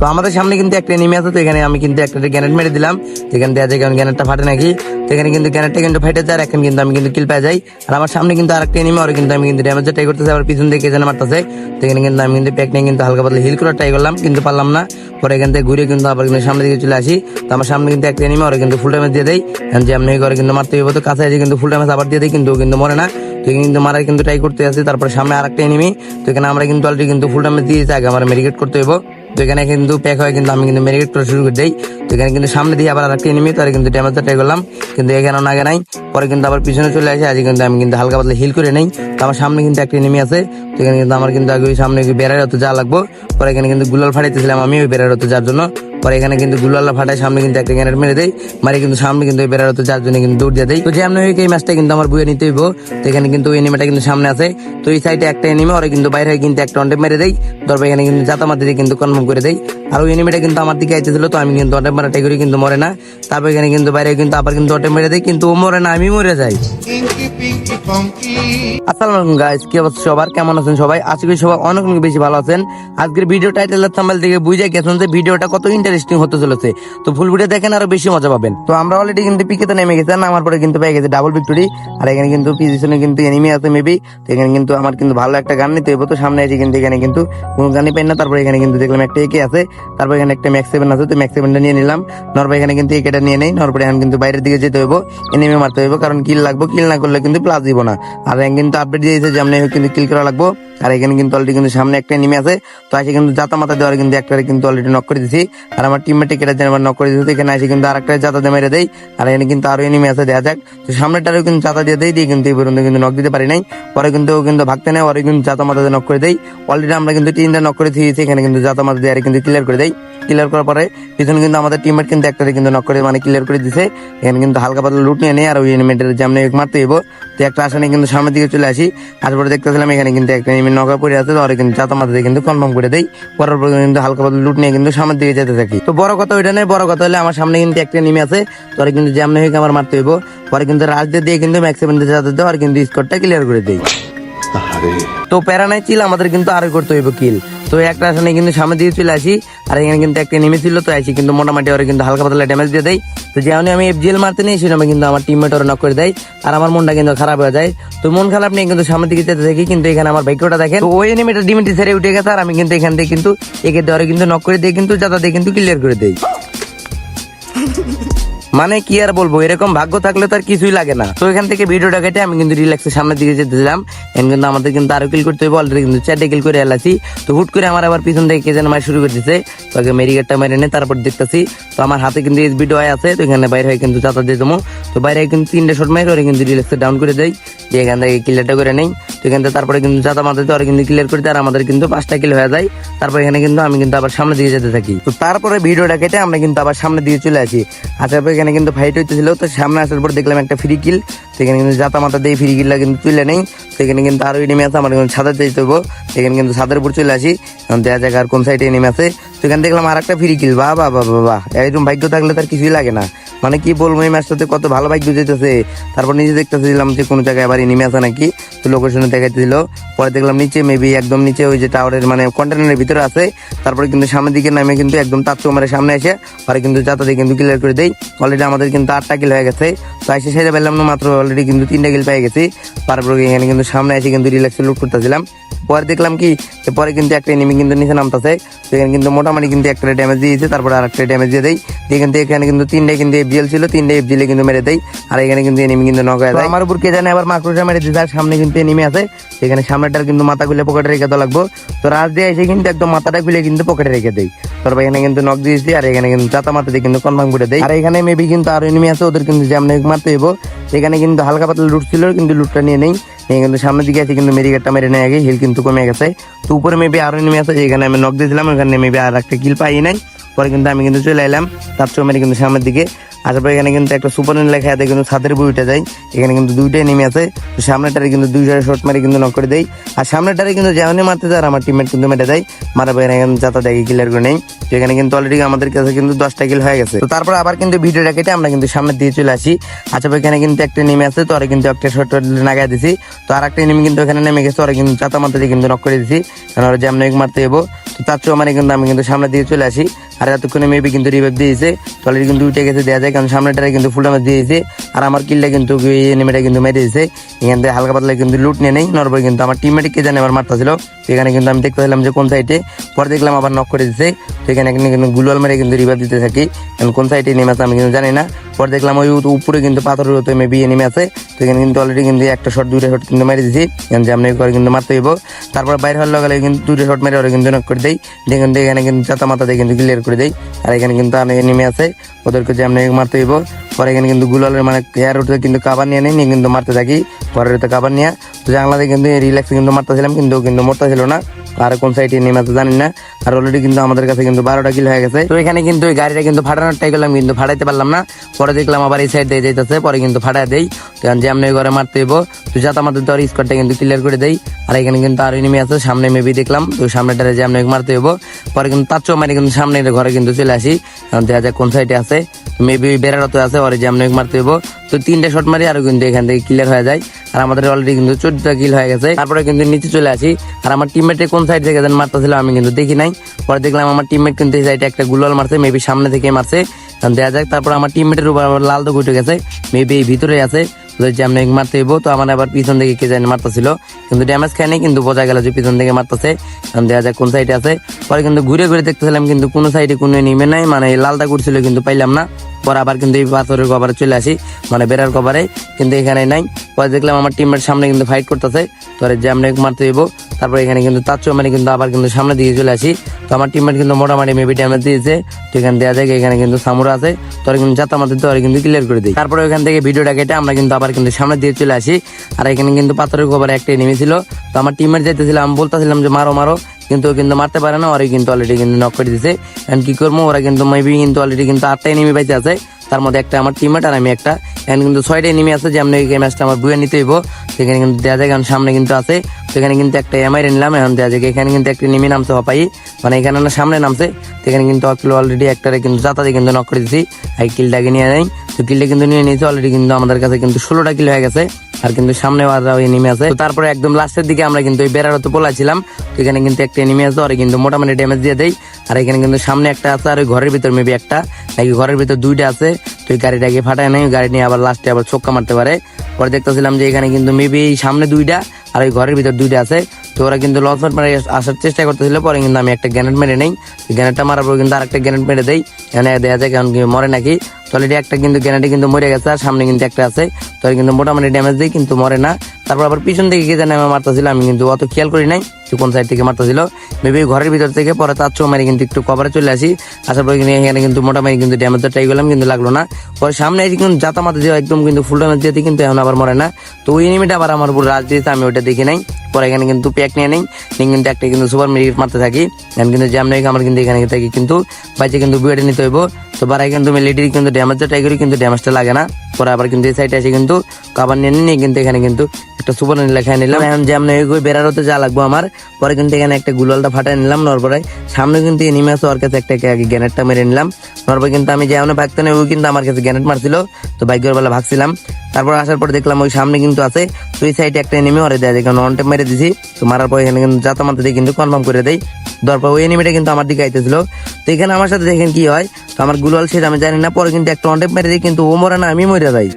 তো আমাদের সামনে কিন্তু একটা এনিমি আছে, তো এখানে আমি কিন্তু একটা গ্যানেট মেরে দিলাম। তো এখানে দেওয়া যায় কারণ গ্যানেটটা ফাটে নাকি। তো এখানে কিন্তু গ্যানেটটা কিন্তু ফাটে যায়, আর এখন কিন্তু আমি কিন্তু কিল পেয়ে যাই আর আমার সামনে কিন্তু আরেকটা এনিমি আর কিন্তু আমি কিন্তু ড্যামেজ ট্রাই করতেছি, আবার পিছন থেকে যেন মারতেছে। তো এখানে কিন্তু আমি কিন্তু প্যাক নিয়ে কিন্তু হালকা পাতলা হিল করে ট্রাই করলাম, কিন্তু পারলাম না। পরে এখান থেকে ঘুরে কিন্তু আবার কিন্তু সামনে দিকে চলে আসি। তো আমার সামনে কিন্তু একটা এনিমি ওরা কিন্তু ফুল ড্যামেজ দিয়ে দেয়। যে আমি করে কিন্তু মারতে হইব, তো কাছে আছে কিন্তু ফুল ড্যামেজ আবার দিয়ে দেয়, কিন্তু কিন্তু মরে না। তো কিন্তু মারার কিন্তু ট্রাই করতে আসি, তারপরে সামনে আরেকটা এনিমি তো এখানে আমরা কিন্তু অলরেডি কিন্তু ফুল ড্যামেজ দিয়েছি, আগে আমার মেডিকেট করতে হইব। তো এখানে কিন্তু প্যাক হয় কিন্তু আমি কিন্তু মেরিকেট করা শুরু করে দিই। তো এখানে কিন্তু সামনে দিয়ে আবার আরেকটা এনিমি তারা কিন্তু ড্যামেজটা ট্রাই করলাম। কিন্তু এখানে আগে নাই। পরে কিন্তু আবার পিছনে চলে আসে। আজ কিন্তু আমি কিন্তু হালকা পাতলা হিল করে নেই। তো আমার সামনে কিন্তু একটা এনিমি আছে। তো এখানে কিন্তু আমার কিন্তু আগে সামনে বেড়ার হতো যা লাগবো। পরে এখানে কিন্তু গুলাল ফাটাইতেছিলাম আমি ওই বেড়ার হতো যার জন্য। পরে এখানে কিন্তু গুলাল্লা ফাটায়, সামনে কিন্তু একটা গ্যানেট মেরে দেয়। মারি কিন্তু সামনে কিন্তু ওই বেড়ার তো যার জন্য কিন্তু দৌড় দিয়ে দেয়। তো যেমন হয়ে এই ম্যাচটা কিন্তু আমার বুয়ে নিতে হইব। তো এখানে কিন্তু ওই এনিমেটা কিন্তু সামনে আছে। তো এই সাইডে একটা এনিমে ওরা কিন্তু বাইরে হয়ে কিন্তু একটা অন্ডে মেরে দেয়। তারপর এখানে কিন্তু জাতা মাতি দিয়ে কিন্তু কনফার্ম করে দেয়। আর ওই এনিমিটা কিন্তু আমার দিকে আইতেছিল তো আমি কিন্তু অন্ডে মারা করি, কিন্তু মরে না। তারপর এখানে কিন্তু বাইরে কিন্তু আবার কিন্তু অন্ডে মেরে দেয়, কিন্তু ও মরে না, আমি মরে যাই. আসসালামু আলাইকুম কি অবস্থা সবার? কেমন আছেন সবাই? সবাই অনেক অনেক বেশি ভালো আছেন। আজকের ভিডিও গেছেন যে ভিডিওটা কত ইন্টারেস্টিং হতে চলেছে। তো ফুল ভিডিও দেখেন আরও বেশি মজা পাবেন। তো আমরা অলরেডি কিন্তু পিকেতে নেমে গেছি নামার পরে কিন্তু পেয়ে ডাবল ভিক্টোরি আর এখানে কিন্তু পিছনে কিন্তু এনিমি আছে মেবি তো এখানে কিন্তু আমার কিন্তু ভালো একটা গান নিতে হবে তো সামনে এসে কিন্তু এখানে কিন্তু কোনো গানই পাই না। তারপরে এখানে কিন্তু দেখলাম একটা একে আছে। তারপর এখানে একটা ম্যাক্স সেভেন আছে, তো ম্যাক্স সেভেনটা নিয়ে নিলাম। নরপর এখানে কিন্তু একেটা নিয়ে নেই নরপরে এখন কিন্তু বাইরের দিকে যেতে হইব এনিমি মারতে হইব, কারণ কিল লাগবো, কিল না করলে কিন্তু প্লাস দিব না। আর কিন্তু আপডেট দিয়েছে যে কিন্তু কিল করা লাগবো। আর এখানে কিন্তু অলরেডি কিন্তু সামনে একটা এনিমি আছে। তো এসে কিন্তু জাতা মাথা দেওয়ার কিন্তু একটা কিন্তু অলরেডি নক করে দিছি। আর আমার টিমমেট কেটে যেন নক করে দিয়েছে এখানে এসে কিন্তু আরেকটা জাতা দিয়ে মেরে দেই। আর এখানে কিন্তু আরও এনিমি আছে দেখা যাক। তো সামনেটারও কিন্তু জাতা দিয়ে দেই, দিয়ে কিন্তু এই পর্যন্ত কিন্তু নক দিতে পারি নাই। পরে কিন্তু ও কিন্তু ভাগতে নেই ওরে কিন্তু জাতা মাথা দিয়ে নক করে দেই। অলরেডি আমরা কিন্তু তিনটা নক করে দিয়েছি, এখানে কিন্তু জাতা মাথা দিয়ে আর কিন্তু ক্লিয়ার করে দেয় ক্লিয়ার করার পরে পিছনে কিন্তু আমাদের টিমমেট কিন্তু একটা কিন্তু নক করে মানে ক্লিয়ার করে দিছে। এখানে কিন্তু হালকা পাতলা লুট নিয়ে নেই আর ওই এনিমেটের যেমন মারতে হইব। তো একটা আসানে কিন্তু সামনের দিকে চলে আসি। তারপরে দেখতেছিলাম এখানে কিন্তু একটা এনিমি নগা পড়ে আছে ধরে কিন্তু চাতা মাথাতে কিন্তু কনফার্ম করে দেয় পরের পর কিন্তু হালকা পাতলা লুট নিয়ে কিন্তু সামনের দিকে যেতে থাকি। তো বড় কথা ওইটা নেই বড় কথা হলে আমার সামনে কিন্তু একটা নেমে আছে তো কিন্তু যেমন হয়ে আমার মারতে হইব। পরে কিন্তু রাজ দিয়ে দিয়ে কিন্তু ম্যাক্সিমাম যাতে দেওয়া আর কিন্তু স্কোরটা ক্লিয়ার করে দেয় তো প্যারা নাই চিল আমাদের কিন্তু আরও করতে হইব কিল তো একটা আসনে কিন্তু সামনে দিয়ে চলে আসি, আর এখানে কিন্তু একটা নেমে ছিল, তো আসি কিন্তু মোটামুটি ওরা কিন্তু হালকা পাতলা ড্যামেজ দিয়ে দেয় তো যেমন আমি এফ এফজিএল মারতে নেই সেরকম কিন্তু আমার টিমমেট ওরা নক করে দেয় আর আমার মনটা কিন্তু খারাপ হয়ে যায়। তো মন খারাপ নিয়ে কিন্তু সামনের দিকে যেতে থাকি, কিন্তু এখানে আমার ভাগ্যটা দেখেন, তো ওই এনিমিটা ডিমিটি ছেড়ে উঠে গেছে, আর আমি কিন্তু এখান থেকে কিন্তু একে দেওয়ারে কিন্তু নক করে দিয়ে কিন্তু যাতা দিয়ে কিন্তু ক্লিয়ার করে দেই। মানে কি আর বলব, এরকম ভাগ্য থাকলে তো আর কিছুই লাগে না। তো এখান থেকে ভিডিওটা কেটে আমি কিন্তু রিল্যাক্সের সামনের দিকে যেতে দিলাম। এখন কিন্তু আমাদের কিন্তু আরও কিল করতে হবে অলরেডি কিন্তু চারটে কিল করে এলাছি। তো হুট করে আমার আবার পিছন থেকে যেন মার শুরু করে দিচ্ছে তো আগে মেরিগেটটা মেরে নে, তারপর দেখতেছি। তো আমার হাতে কিন্তু এস ভিডিও আছে, তো এখানে বাইরে হয়ে কিন্তু চাতা দিয়ে দেবো তো বাইরে কিন্তু তিনটে শট মারি ওরা কিন্তু রিল্যাক্সে ডাউন করে দেয় দিয়ে এখান থেকে ক্লিয়ারটা করে নেই। তো এখান থেকে তারপরে কিন্তু চাতা মাথাতে ওরা কিন্তু ক্লিয়ার করে দেয়, আর আমাদের কিন্তু পাঁচটা কিল হয়ে যায়। তারপর এখানে কিন্তু আমি কিন্তু আবার সামনের দিকে যেতে থাকি। তো তারপরে ভিডিওটা কেটে আমরা কিন্তু আবার সামনের দিকে চলে আসি। পর এখানে কিন্তু ফাইট হইতেছিল। তো সামনে আসার পর দেখলাম একটা ফ্রি কিল সেখানে কিন্তু জাতা মাথা দিয়ে ফ্রি কিলটা কিন্তু তুলে নেই। সেখানে কিন্তু আরও এনিমি আছে, আমার কিন্তু ছাদের যেতে হব সেখানে কিন্তু ছাদের উপর চলে আসি। দেখা যাক আর কোন সাইডে এনিমি আছে। সেখানে দেখলাম আর একটা ফ্রি কিল বা বা বা বা এরকম ভাগ্য থাকলে তার কিছুই লাগে না। মানে কি বলব, এই ম্যাচটাতে কত ভালো ভাগ্য যেতেছে তারপর নিজে দেখতেছিলাম যে কোনো জায়গায় আবার এনিমি আছে নাকি। তো লোকেশনে দেখাইতেছিল। পরে দেখলাম নিচে মেবি একদম নিচে ওই যে টাওয়ারের মানে কন্টেনারের ভিতরে আছে। তারপরে কিন্তু সামনের দিকে নামে কিন্তু একদম তার চোমারের সামনে এসে, পরে কিন্তু যাতা দিয়ে কিন্তু ক্লিয়ার করে দেই। অলরেডি আমাদের কিন্তু আটটা কিল হয়ে গেছে। তো এসে সেটা পেলাম না মাত্র অলরেডি কিন্তু তিনটা কিল পেয়ে গেছি। তারপরে এখানে কিন্তু সামনে এসে কিন্তু রিল্যাক্সে লুট করতেছিলাম। পরে দেখলাম কি পরে কিন্তু একটা এনিমি কিন্তু নিচে নামতেছে। তো এখানে কিন্তু মোটামুটি কিন্তু একটা ড্যামেজ দিয়েছে তারপরে আর একটা ড্যামেজ দিয়ে দেয় দিয়ে কিন্তু এখানে কিন্তু তিনটে কিন্তু এফজিএল ছিল তিনটে এফজিএল কিন্তু মেরে দেয় আর এখানে কিন্তু এনিমি কিন্তু নক হয়ে যায়। আমার উপর কে জানে আবার মাকড়সা মেরে দিতে আর সামনে কিন্তু এনিমি আছে। সেখানে সামনেটার কিন্তু মাথা খুলে পকেটে রেখে তো লাগবো। তো রাত দিয়ে এসে কিন্তু একদম মাথাটা খুলে কিন্তু পকেটে রেখে দেয় তারপর এখানে কিন্তু নক দিয়েছি আর এখানে কিন্তু চাতা মাথা দিয়ে কিন্তু কনফার্ম করে দেয় আর এখানে মেবি কিন্তু আরও এনিমি আছে ওদের কিন্তু যেমন মারতে হইব। এখানে কিন্তু হালকা পাতলা লুট ছিল, কিন্তু লুটটা নিয়ে নেই। কিন্তু সামনের দিকে আছে কিন্তু মেরিগেটটা মেরে নেয় আগে হিল কিন্তু কমে গেছে। তো উপরে মেবি আরও নেমে আছে এখানে আমি নক দিয়েছিলাম, ওখানে মেবি আর একটা কিল পাই নাই। পরে কিন্তু আমি কিন্তু চলে এলাম, তার চোখ মেরে কিন্তু সামনের দিকে। আসার পর এখানে কিন্তু একটা সুপার লেখা আছে, কিন্তু ছাদের বইটা যায় এখানে কিন্তু দুইটাই নেমে আছে। তো সামনেটারে কিন্তু দুইটা শট মারি কিন্তু নক করে দেই। আর সামনেটারে কিন্তু যেমনই মারতে যায় আর আমার টিমমেট কিন্তু মেটে দেয়। মারা পর এখানে যাতা দেখি ক্লিয়ার করে নেই। তো এখানে কিন্তু অলরেডি আমাদের কাছে কিন্তু দশটা কিল হয়ে গেছে। তো তারপর আবার কিন্তু ভিডিওটা কেটে আমরা কিন্তু সামনে দিয়ে চলে আসি। আচ্ছা এখানে কিন্তু একটা নেমে আছে, তো ওরা কিন্তু একটা শট নাগায় দিছি। তো আর একটা নেমে কিন্তু এখানে নেমে গেছে, ওরা কিন্তু চাতা দিয়ে কিন্তু নক করে দিছি। কারণ ওরা যেমন মারতে যাব তো তার চেয়েও মানে কিন্তু আমি কিন্তু সামনে দিয়ে চলে আসি। আর এতক্ষণে মেবি কিন্তু রিভাইভ দিয়েছে। তো অলরেডি কিন্তু উঠে গেছে দেওয়া যায় কারণ সামনেটারে কিন্তু ফুল ডামেজ দিয়েছে। আর আমার কিলটা কিন্তু এনিমেটা কিন্তু মেরে দিয়েছে। এখান থেকে হালকা পাতলা কিন্তু লুট নিয়ে নেই। নরবই কিন্তু আমার টিমমেট কে জানে আমার মারতেছিল। এখানে কিন্তু আমি দেখতে পেলাম যে কোন সাইডে পরে দেখলাম আবার নক করে দিচ্ছে তো এখানে কিন্তু গুলোয়াল মেরে কিন্তু রিভাইভ দিতে থাকি। কারণ কোন সাইডে নেমে আছে আমি কিন্তু জানি না। পরে দেখলাম ওই উপরে কিন্তু পাথরের উপরে মেবি নেমে আছে। তো এখানে কিন্তু অলরেডি কিন্তু একটা শট দুইটা শট কিন্তু মেরে দিছি যে আমি করে কিন্তু মারতে হইব। তারপর বাইরে হওয়ার লগে কিন্তু দুইটা শট মেরে ওরা কিন্তু নক করে দেই। দেখুন এখানে কিন্তু চাতা মাথা দিয়ে কিন্তু ক্লিয়ার করে দেয় আর এখানে কিন্তু আমি নেমে আছে। ওদেরকে যে আপনি মারতে হইব। পরে এখানে কিন্তু গুলালের মানে এয়ার উঠে কিন্তু কাবার নিয়ে নেই কিন্তু মারতে থাকি। পরের উঠে কাবার নিয়ে। তো জানলাতে কিন্তু রিল্যাক্সে কিন্তু মারতেছিলাম, কিন্তু কিন্তু মরতেছিল না। আর কোন সাইডে নেমে আছে জানি না। আর অলরেডি কিন্তু আমাদের কাছে কিন্তু বারোটা কিল হয়ে গেছে। তো এখানে কিন্তু ওই গাড়িটা কিন্তু ফাটানোর করলাম, কিন্তু ফাটাইতে পারলাম না। পরে দেখলাম আবার এই সাইড দিয়ে যাইতেছে, পরে কিন্তু ফাটাই দেই। কারণ যে আপনি ঘরে মারতে হইব, তো যাতে আমাদের তো স্কোয়াডটা কিন্তু ক্লিয়ার করে দেই। আর এখানে কিন্তু আরও নেমে আছে। সামনে মেবি দেখলাম, তো সামনেটারে যে আপনি মারতে হইব, পরে কিন্তু তার চোখ মারি, কিন্তু সামনে ঘরে কিন্তু চলে আসি। দেখা যাক কোন সাইডে আছে। মেবি বেড়ারতে আছে ওরে যে আপনি মারতে হইব। তো তিনটা শট মারি, আরও কিন্তু এখান থেকে ক্লিয়ার হয়ে যায়। আর আমাদের অলরেডি কিন্তু চোদ্দটা কিল হয়ে গেছে। তারপরে কিন্তু নিচে চলে আসি। আর আমার টিমমেটে কোন সাইড থেকে যেন মারতেছিল আমি কিন্তু দেখি নাই। পরে দেখলাম আমার টিমমেট কিন্তু এই সাইডে একটা গুলাল মারছে মেবি সামনে থেকে মারছে। দেখা যাক, তারপর আমার টিমমেটের উপর লাল তো উঠে গেছে। মেবি এই ভিতরে আছে। তো যে আমরা মারতে হইব, তো আমার আবার পিছন থেকে কে জানি মারতেছিল। কিন্তু ড্যামেজ খায় নাই, কিন্তু বোঝা গেল যে পিছন থেকে মারতেছে। দেখা যাক কোন সাইডে আছে। পরে কিন্তু ঘুরে ঘুরে দেখতেছিলাম, কিন্তু কোনো সাইডে কোনো নিমে নাই মানে লালটা করছিল কিন্তু পাইলাম না। পরে আবার কিন্তু এই পাথরের কভারে চলে আসি মানে বেড়ার কভারে কিন্তু এখানে নাই। পরে দেখলাম আমার টিমের সামনে কিন্তু ফাইট করতেছে। তো আর যে আমরা মারতে হইব তারপর এখানে কিন্তু তার মানে কিন্তু আবার কিন্তু সামনে দিকে চলে আসি। তো আমার টিমমেট কিন্তু মোটামুটি মেবি ড্যামেজ দিয়েছে। তো এখানে দেওয়া যায় এখানে কিন্তু সামুরা আছে। তো ওরা কিন্তু যাতা তো ওরা কিন্তু ক্লিয়ার করে দিই। তারপরে ওখান থেকে ভিডিওটা কেটে আমরা কিন্তু আবার কিন্তু সামনে দিয়ে চলে আসি। আর এখানে কিন্তু পাথরের কভারে একটা নেমেছিল তো আমার টিমমেট যাইতেছিল, আমি বলতেছিলাম যে, মারো মারো। কিন্তু কিন্তু মারতে পারে না ওরা কিন্তু অলরেডি কিন্তু নক করে দিছে। এখন কি করব, ওরা কিন্তু মেবি কিন্তু অলরেডি কিন্তু আটটাই নেমে পাইতে আছে। তার মধ্যে একটা আমার টিমমেট আর আমি একটা। এখন কিন্তু ছয়টাই নেমে আছে যে আমরা এই ম্যাচটা আমার বুয়ে নিতে হইব। সেখানে কিন্তু দেওয়া যায়, কারণ সামনে কিন্তু আছে। সেখানে কিন্তু একটা এমআই নিলাম, এখন দেওয়া যায় এখানে কিন্তু একটা নেমে নামছে, হপাই। মানে এখানে না সামনে নামছে। সেখানে কিন্তু অকিল অলরেডি একটারে কিন্তু যাতাতে কিন্তু নক করে দিছি। আর কিলটাকে নিয়ে নেই। তো কিলটা কিন্তু নিয়ে নিয়েছে অলরেডি কিন্তু আমাদের কাছে কিন্তু ষোলোটা কিল হয়ে গেছে। আর কিন্তু সামনে আর এনিমি আছে। তারপরে একদম লাস্টের দিকে আমরা কিন্তু বেড়ারতে পোলাছিলাম তো এখানে কিন্তু একটা এনিমি আছে, ওরা কিন্তু মোটামুটি ড্যামেজ দিয়ে দেয় আর এখানে কিন্তু সামনে একটা আছে, আর ওই ঘরের ভিতর মেবি একটা। নাকি ঘরের ভিতর দুইটা আছে, তো এই গাড়িটাকে ফাটায় নেই গাড়ি নিয়ে আবার লাস্টে আবার চোক্কা মারতে পারে। পরে দেখতেছিলাম যে এখানে কিন্তু মেবি সামনে দুইটা, আর ওই ঘরের ভিতর দুইটা আছে। তো ওরা কিন্তু লঞ্চ মারে আসার চেষ্টা করতেছিল, পরে কিন্তু আমি একটা গ্যানেট মেরে নেই। গ্যানেটটা মারার পর কিন্তু আরেকটা গ্যানেট মেরে দেই। এখানে দেওয়া যায় কারণ মরে নাকি। অলরেডি একটা কিন্তু গ্যানেটে কিন্তু মরে গেছে, আর সামনে কিন্তু একটা আছে। তো কিন্তু মোটামুটি ড্যামেজ দেয়, কিন্তু মরে না। তারপর আবার পিছন থেকে কে জানে আমি মারতেছিল আমি কিন্তু অত খেয়াল করি নাই কোন সাইড থেকে মারতেছিল। মেবি ঘরের ভিতর থেকে, পরে তার চো মারি কিন্তু একটু কভারে চলে আসি। আসার পরে এখানে কিন্তু মোটামুটি কিন্তু ড্যামেজটা ট্রাই করলাম কিন্তু লাগল না। পরে সামনে কিন্তু জাতা মাথা দিয়ে একদম কিন্তু ফুল ড্যামেজ দিয়ে কিন্তু এখন আবার মরে না। তো ওই এনিমিটা আবার আমার উপর রাজ দিয়েছে, আমি ওটা দেখি নাই। পরে এখানে কিন্তু প্যাক নিয়ে নেই। নিয়ে কিন্তু একটা কিন্তু সুপার মেডিকেট মারতে থাকি। এখন কিন্তু জ্যাম নেই আমার কিন্তু এখানে থাকি, কিন্তু বাইচে কিন্তু বিয়েটা নিতে হইব। তো বারাই কিন্তু মিলিটারি কিন্তু ড্যামেজটা ট্রাই করি কিন্তু ড্যামেজটা লাগে না। পরে আবার কিন্তু এই সাইডে এসে কিন্তু কাবার নিয়ে নিয়ে কিন্তু এখানে কিন্তু একটা সুপার লেখা নিলাম। এখন বেড়ার হতে যা লাগবো আমার। পরে কিন্তু এখানে একটা গুলালটা ফাটাই নিলাম নরপরে সামনে কিন্তু এনিমি আছে ওর কাছে একটা গ্যানেটটা মেরে নিলাম। নরপরে কিন্তু আমি যেমন ভাগতে নেই ওই কিন্তু আমার কাছে গ্যানেট মারছিল। তো বাইকের বেলা ভাগছিলাম। তারপর আসার পর দেখলাম ওই সামনে কিন্তু আছে। তো এই সাইডে একটা এনিমি ওরে দেয় কারণ অন মেরে দিছি। তো মারার পর এখানে কিন্তু যাতা মারতে দিয়ে কিন্তু কনফার্ম করে দেয়। তারপর ওই এনিমিটা কিন্তু আমার দিকে আইতেছিল। তো এখানে আমার সাথে দেখেন কি হয়, তো আমার গুলাল শেষ আমি জানি না, পরে কিন্তু একটা অন্টেপ মেরে দিই, কিন্তু ও মরে না আমি মরে যাই।